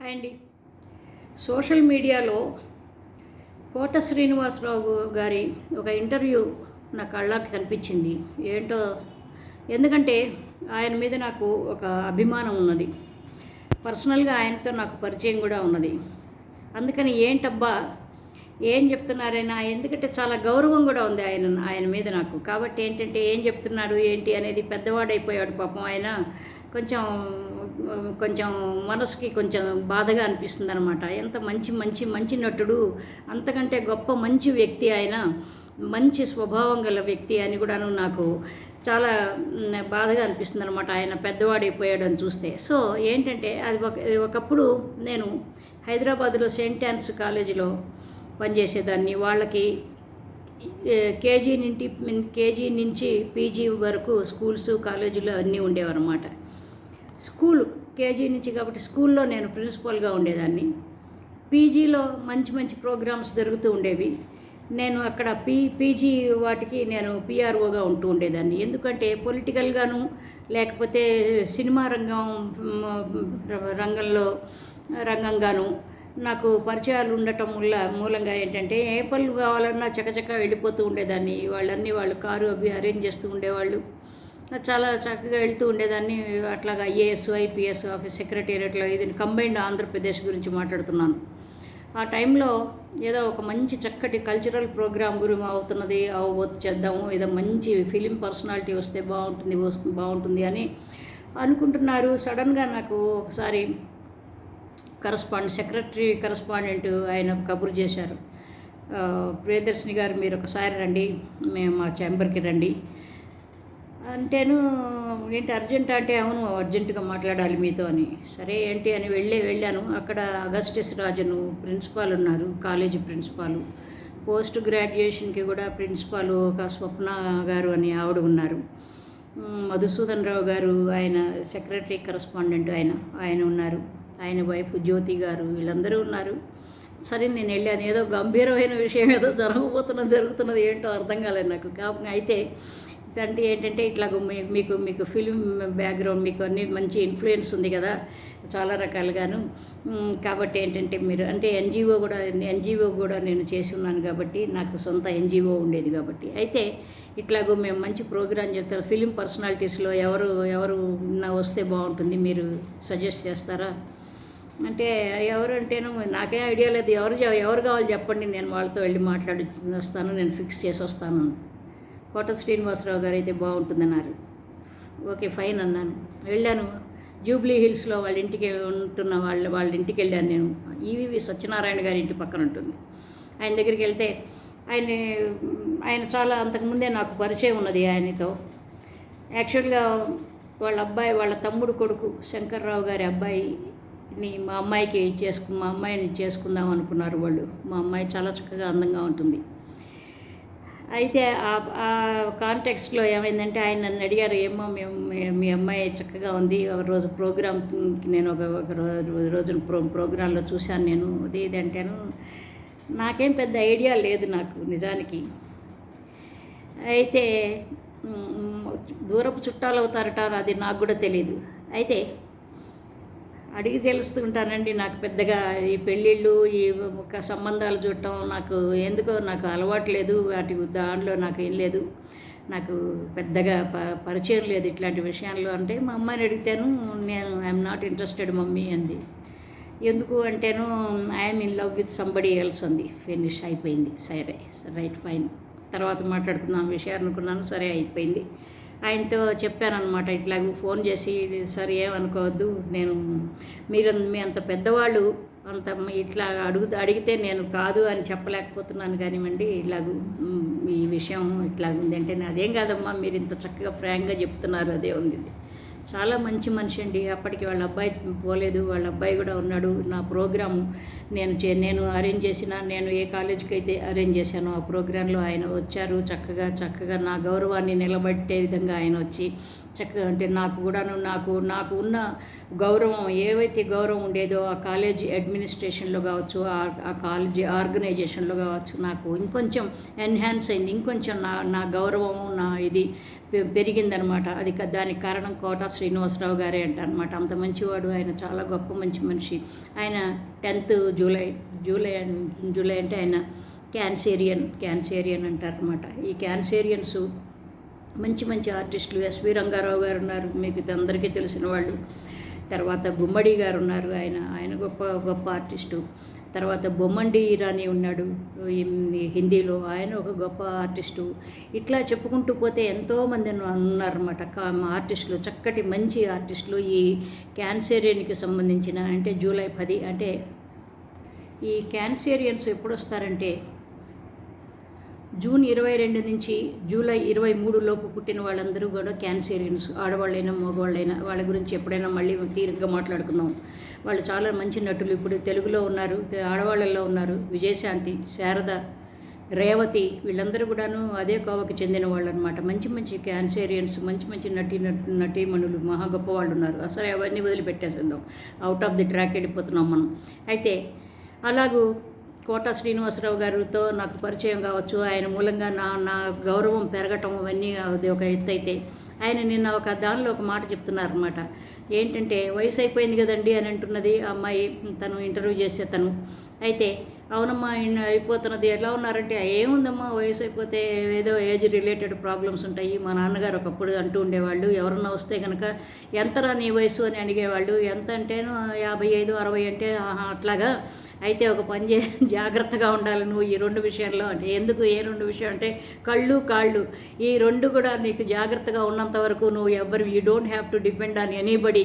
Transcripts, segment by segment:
Hi అండి. Social మీడియాలో కోట శ్రీనివాసరావు గారి ఒక ఇంటర్వ్యూ నా కళ్ళకి కనిపించింది. ఏంటో ఎందుకంటే ఆయన మీద నాకు ఒక అభిమానం ఉన్నది. పర్సనల్గా ఆయనతో నాకు పరిచయం కూడా ఉన్నది. అందుకని ఏంటబ్బా ఏం చెప్తున్నారైనా ఎందుకంటే చాలా గౌరవం కూడా ఉంది ఆయన ఆయన మీద నాకు. కాబట్టి ఏంటంటే ఏం చెప్తున్నాడు ఏంటి అనేది పెద్దవాడైపోయాడు పాపం ఆయన. కొంచెం కొంచెం మనసుకి కొంచెం బాధగా అనిపిస్తుంది అనమాట ఎంత మంచి మంచి మంచి నటుడు అంతకంటే గొప్ప మంచి వ్యక్తి ఆయన మంచి స్వభావం గల వ్యక్తి అని కూడాను నాకు చాలా బాధగా అనిపిస్తుంది అనమాట ఆయన పెద్దవాడైపోయాడు అని చూస్తే. సో ఏంటంటే అది ఒక ఒకప్పుడు నేను హైదరాబాద్లో సెయింట్ యాన్స్ కాలేజీలో పనిచేసేదాన్ని. వాళ్ళకి కేజీ నుండి కేజీ నుంచి పీజీ వరకు స్కూల్స్ కాలేజీలు అన్నీ ఉండేవన్నమాట. స్కూలు కేజీ నుంచి కాబట్టి స్కూల్లో నేను ప్రిన్సిపల్గా ఉండేదాన్ని. పీజీలో మంచి మంచి ప్రోగ్రామ్స్ జరుగుతూ ఉండేవి. నేను అక్కడ పీ పీజీ వాటికి నేను పిఆర్ఓగా ఉంటూ ఉండేదాన్ని. ఎందుకంటే పొలిటికల్గాను లేకపోతే సినిమా రంగం రంగంలో రంగంగాను నాకు పరిచయాలు ఉండటం వల్ల మూలంగా ఏంటంటే ఏ పనులు కావాలన్నా చకచక వెళ్ళిపోతూ ఉండేదాన్ని. వాళ్ళన్నీ వాళ్ళు కారు అవి అరేంజ్ చేస్తూ ఉండేవాళ్ళు. చాలా చక్కగా వెళ్తూ ఉండేదాన్ని. అట్లాగా ఐఏఎస్ ఐపీఎస్ ఆఫీస్ సెక్రటేరియట్లో ఇది కంబైన్డ్ ఆంధ్రప్రదేశ్ గురించి మాట్లాడుతున్నాను. ఆ టైంలో ఏదో ఒక మంచి చక్కటి కల్చరల్ ప్రోగ్రామ్ గురించి అవుతున్నది అవబోతు చేద్దాము ఏదో మంచి ఫిలిం పర్సనాలిటీ వస్తే బాగుంటుంది వస్తుంది బాగుంటుంది అని అనుకుంటున్నారు. సడన్గా నాకు ఒకసారి కరస్పాండెంట్ సెక్రటరీ కరస్పాండెంట్ ఆయన కబురు చేశారు. ప్రియదర్శిని గారు మీరు ఒకసారి రండి మేము మా ఛాంబర్కి రండి. అంటేను ఏంటి అర్జెంట్? అంటే అవును అర్జెంటుగా మాట్లాడాలి మీతో అని. సరే ఏంటి? అని వెళ్ళే వెళ్ళాను. అక్కడ అగస్టిస్ రాజను ప్రిన్సిపాల్ ఉన్నారు కాలేజీ ప్రిన్సిపాల్. పోస్ట్ గ్రాడ్యుయేషన్కి కూడా ప్రిన్సిపాల్ ఒక స్వప్న గారు అని ఆవిడ ఉన్నారు. మధుసూదన్ రావు గారు ఆయన సెక్రటరీ కరస్పాండెంట్ ఆయన ఆయన ఉన్నారు. ఆయన వైఫ్ జ్యోతి గారు వీళ్ళందరూ ఉన్నారు. సరే నేను వెళ్ళాను. ఏదో గంభీరమైన విషయం ఏదో జరగబోతున్న జరుగుతున్నది ఏంటో అర్థం కాలేదు నాకు. కాకుండా అయితే అంటే ఏంటంటే ఇట్లా మీ- మీకు మీకు ఫిల్మ్ బ్యాక్గ్రౌండ్ మీకు అన్ని మంచి ఇన్ఫ్లుయెన్స్ ఉంది కదా చాలా రకాలుగాను. కాబట్టి ఏంటంటే మీరు అంటే ఎన్జిఓ కూడా ఎన్జిఓ కూడా నేను చేసి ఉన్నాను కాబట్టి నాకు సొంత ఎన్జిఓ ఉండేది కాబట్టి. అయితే ఇట్లాగో మేము మంచి ప్రోగ్రాం చెప్తారు. ఫిలిం పర్సనాలిటీస్లో ఎవరు ఎవరు వస్తే బాగుంటుంది. మీరు సజెస్ట్ చేస్తారా? అంటే ఎవరు అంటేను నాకేం ఐడియా లేదు. ఎవరు ఎవరు కావాలి చెప్పండి. నేను వాళ్ళతో వెళ్ళి మాట్లాడి వస్తాను. నేను ఫిక్స్ చేసి వస్తాను. కోట శ్రీనివాసరావు గారు అయితే బాగుంటుందన్నారు. ఓకే ఫైన్ అన్నాను. వెళ్ళాను. జూబ్లీ హిల్స్లో వాళ్ళ ఇంటికి ఉంటున్న వాళ్ళ వాళ్ళ ఇంటికి వెళ్ళాను నేను ఈవీవి సత్యనారాయణ గారి ఇంటి పక్కన ఉంటుంది. ఆయన దగ్గరికి వెళ్తే ఆయన ఆయన చాలా అంతకుముందే నాకు పరిచయం ఉన్నది ఆయనతో. యాక్చువల్గా వాళ్ళ అబ్బాయి వాళ్ళ తమ్ముడు కొడుకు శంకర్రావు గారి అబ్బాయిని మా అమ్మాయికి చేసుకు మా అమ్మాయిని చేసుకుందాం అనుకున్నారు వాళ్ళు. మా అమ్మాయి చాలా చక్కగా అందంగా ఉంటుంది. అయితే ఆ ఆ కాంటెక్స్ట్లో ఏమైందంటే ఆయన నన్ను అడిగారు ఏమో మేము మీ- అమ్మాయి చక్కగా ఉంది ఒక రోజు ప్రోగ్రామ్ నేను ఒక ఒక రోజు రోజున ప్రో ప్రోగ్రాంలో చూశాను నేను అది ఇది అంటాను. నాకేం పెద్ద ఐడియా లేదు నాకు నిజానికి. అయితే దూరపు చుట్టాలు అవుతారట అది నాకు కూడా తెలియదు అయితే అడిగి తెలుస్తుంటానండి నాకు పెద్దగా ఈ పెళ్ళిళ్ళు ఈ సంబంధాలు చూడటం నాకు ఎందుకో నాకు అలవాటు లేదు. వాటి దానిలో నాకు ఏం లేదు. నాకు పెద్దగా ప పరిచయం లేదు ఇట్లాంటి విషయాల్లో. అంటే మా అమ్మాయిని అడిగితేను నేను ఐఎమ్ నాట్ ఇంట్రెస్టెడ్ మమ్మీ అంది. ఎందుకు అంటేను I'm in love with somebody else అంది. ఫినిష్ అయిపోయింది. సరే రైట్ ఫైన్. తర్వాత మాట్లాడుకుందాం విషయం అనుకున్నాను. సరే అయిపోయింది. ఆయనతో చెప్పానమాట ఇట్లాగూ ఫోన్ చేసి సరే ఏమనుకోవద్దు నేను మీరు మీ అంత పెద్దవాళ్ళు అంత ఇట్లా అడుగు అడిగితే నేను కాదు అని చెప్పలేకపోతున్నాను కానివ్వండి ఇలాగూ ఈ విషయం ఇట్లా ఉంది అంటే అదేం కాదమ్మా మీరు ఇంత చక్కగా ఫ్రాంక్గా చెప్తున్నారు అదే ఉంది. చాలా మంచి మనిషి అండి. అప్పటికి వాళ్ళ అబ్బాయి పోలేదు. వాళ్ళ అబ్బాయి కూడా ఉన్నాడు. నా ప్రోగ్రాం నేను చే నేను అరేంజ్ చేసిన నేను ఏ కాలేజీకి అయితే అరేంజ్ చేశానో ఆ ప్రోగ్రాంలో ఆయన వచ్చారు. చక్కగా చక్కగా నా గౌరవాన్ని నిలబెట్టే విధంగా ఆయన వచ్చి చక్కగా అంటే నాకు కూడాను నాకు నాకు ఉన్న గౌరవం ఏవైతే గౌరవం ఉండేదో ఆ కాలేజీ అడ్మినిస్ట్రేషన్లో కావచ్చు ఆ- ఆ కాలేజీ ఆర్గనైజేషన్లో కావచ్చు నాకు ఇంకొంచెం ఎన్హాన్స్ అయింది. ఇంకొంచెం నా నా గౌరవము నా ఇది పె- పెరిగిందనమాట. అది దానికి కారణం కోటాస్ శ్రీనివాసరావు గారే అంటారనమాట అంత మంచివాడు ఆయన చాలా గొప్ప మంచి మనిషి. ఆయన టెన్త్ జూలై జూలై జూలై అంటే ఆయన క్యాన్సేరియన్ క్యాన్సేరియన్ అంటారనమాట ఈ క్యాన్సేరియన్స్ మంచి మంచి ఆర్టిస్టులు ఎస్వి రంగారావు గారు ఉన్నారు. మీకు అందరికీ తెలిసిన వాళ్ళు. తర్వాత గుమ్మడి గారు ఉన్నారు ఆయన ఆయన గొప్ప గొప్ప ఆర్టిస్టు. తర్వాత బొమ్మండి ఇరానీ ఉన్నాడు హిందీలో ఆయన ఒక గొప్ప ఆర్టిస్టు. ఇట్లా చెప్పుకుంటూ పోతే ఎంతోమంది ఉన్నారన్నమాట. ఆర్టిస్టులు చక్కటి మంచి ఆర్టిస్టులు. ఈ క్యాన్సేరియన్కి సంబంధించిన అంటే జూలై పది అంటే ఈ క్యాన్సేరియన్స్ ఎప్పుడు వస్తారంటే జూన్ ఇరవై రెండు నుంచి జూలై ఇరవై మూడు లోపు పుట్టిన వాళ్ళందరూ కూడా క్యాన్సేరియన్స్ ఆడవాళ్ళైనా మగవాళ్ళైనా వాళ్ళ గురించి ఎప్పుడైనా మళ్ళీ తీరిగ్గా మాట్లాడుకుందాం. వాళ్ళు చాలా మంచి నటులు. ఇప్పుడు తెలుగులో ఉన్నారు ఆడవాళ్ళల్లో ఉన్నారు విజయశాంతి శారద రేవతి వీళ్ళందరూ కూడాను అదే కోవకు చెందిన వాళ్ళు అనమాట మంచి మంచి క్యాన్సేరియన్స్ మంచి మంచి నటి నటు నటీమణులు మహా గొప్ప వాళ్ళు ఉన్నారు అసలు అవన్నీ వదిలిపెట్టేసేద్దాం అవుట్ ఆఫ్ ది ట్రాక్ వెళ్ళిపోతున్నాం మనం. అయితే అలాగూ కోట శ్రీనివాసరావు గారితో నాకు పరిచయం కావచ్చు. ఆయన మూలంగా నా నా గౌరవం పెరగటం అవన్నీ అది ఒక ఎత్తు అయితే ఆయన నిన్న ఒక దానిలో ఒక మాట చెప్తున్నారనమాట ఏంటంటే వయసు అయిపోయింది కదండి అని అంటున్నది ఆ అమ్మాయి. తను ఇంటర్వ్యూ చేసే తను అయితే అవునమ్మా ఆయన అయిపోతున్నది. ఎలా ఉన్నారంటే ఏముందమ్మా వయసు అయిపోతే ఏదో ఏజ్ రిలేటెడ్ ప్రాబ్లమ్స్ ఉంటాయి. మా నాన్నగారు ఒకప్పుడు అంటూ ఉండేవాళ్ళు ఎవరన్నా వస్తే కనుక ఎంతరా నీ వయసు? అని అడిగేవాళ్ళు. ఎంత అంటేను యాభై ఐదు అరవై అంటే అట్లాగా. అయితే ఒక పని చే జాగ్రత్తగా ఉండాలి నువ్వు ఈ రెండు విషయాల్లో. అంటే ఎందుకు ఏ రెండు విషయం? అంటే కళ్ళు కాళ్ళు. ఈ రెండు కూడా నీకు జాగ్రత్తగా ఉన్నంత వరకు నువ్వు ఎవరు you don't have to depend on anybody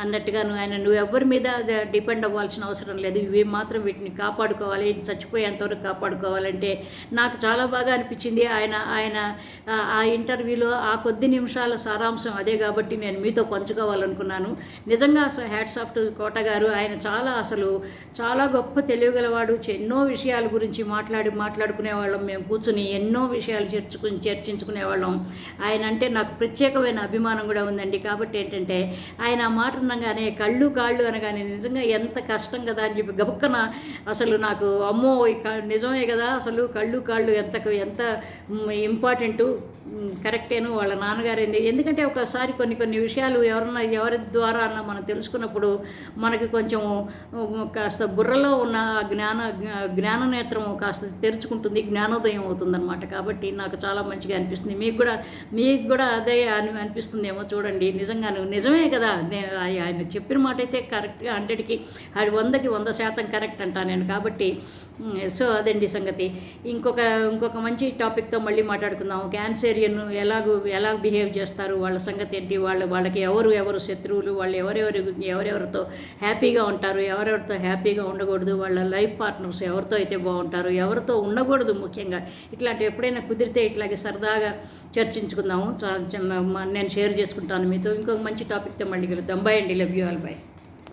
అన్నట్టుగా నువ్వు ఆయన నువ్వు ఎవరి మీద డిపెండ్ అవ్వాల్సిన అవసరం లేదు. ఇవి మాత్రం వీటిని కాపాడుకోవాలి. చచ్చిపోయేంతవరకు కాపాడుకోవాలంటే నాకు చాలా బాగా అనిపించింది. ఆయన ఆయన ఆ- ఇంటర్వ్యూలో ఆ కొద్ది నిమిషాల సారాంశం అదే కాబట్టి నేను మీతో పంచుకోవాలనుకున్నాను. నిజంగా అసలు హ్యాట్స్ ఆఫ్ టు కోట గారు. ఆయన చాలా అసలు చాలా గొప్ప తెలియగలవాడు ఎన్నో విషయాల గురించి మాట్లాడి మాట్లాడుకునే వాళ్ళం మేము కూర్చుని ఎన్నో విషయాలు చర్చుకుని చర్చించుకునే వాళ్ళం ఆయన అంటే నాకు ప్రత్యేకమైన అభిమానం కూడా ఉందండి. కాబట్టి ఏంటంటే ఆయన ఆ మాట అనగానే కళ్ళు కాళ్ళు అనగానే నిజంగా ఎంత కష్టం కదా అని చెప్పి గబుక్కన అసలు నాకు అమ్మో నిజమే కదా అసలు కళ్ళు కాళ్ళు ఎంత ఎంత ఇంపార్టెంటు కరెక్టేను వాళ్ళ నాన్నగారు ఎందుకంటే ఒకసారి కొన్ని కొన్ని విషయాలు ఎవరన్నా ఎవరి ద్వారా అన్న మనం తెలుసుకున్నప్పుడు మనకి కొంచెం కాస్త బుర్రలో ఉన్న ఆ జ్ఞాన జ్ఞాన నేత్రం కాస్త తెరుచుకుంటుంది జ్ఞానోదయం అవుతుందన్నమాట. కాబట్టి నాకు చాలా మంచిగా అనిపిస్తుంది. మీకు కూడా మీకు కూడా అదే అని అనిపిస్తుందేమో చూడండి. నిజంగాను నిజమే కదా. ఆయన చెప్పిన మాట అయితే కరెక్ట్గా హండ్రెడ్కి అది వందకి వంద శాతం కరెక్ట్ అంటా నేను. కాబట్టి Mm, సో అదండి సంగతి. ఇంకొక ఇంకొక మంచి టాపిక్తో మళ్ళీ మాట్లాడుకుందాం. క్యాన్సేరియన్ ఎలాగూ ఎలా బిహేవ్ చేస్తారు? వాళ్ళ సంగతి ఏంటి? వాళ్ళ వాళ్ళకి ఎవరు ఎవరు శత్రువులు? వాళ్ళు ఎవరెవరు ఎవరెవరితో హ్యాపీగా ఉంటారు? ఎవరెవరితో హ్యాపీగా ఉండకూడదు? వాళ్ళ లైఫ్ పార్ట్నర్స్ ఎవరితో అయితే బాగుంటారు? ఎవరితో ఉండకూడదు ముఖ్యంగా? ఇట్లాంటి ఎప్పుడైనా కుదిరితే ఇట్లాగే సరదాగా చర్చించుకుందాము. నేను షేర్ చేసుకుంటాను మీతో. ఇంకొక మంచి టాపిక్తో మళ్ళీ కలుద్దాం. బై అండి. Love you all by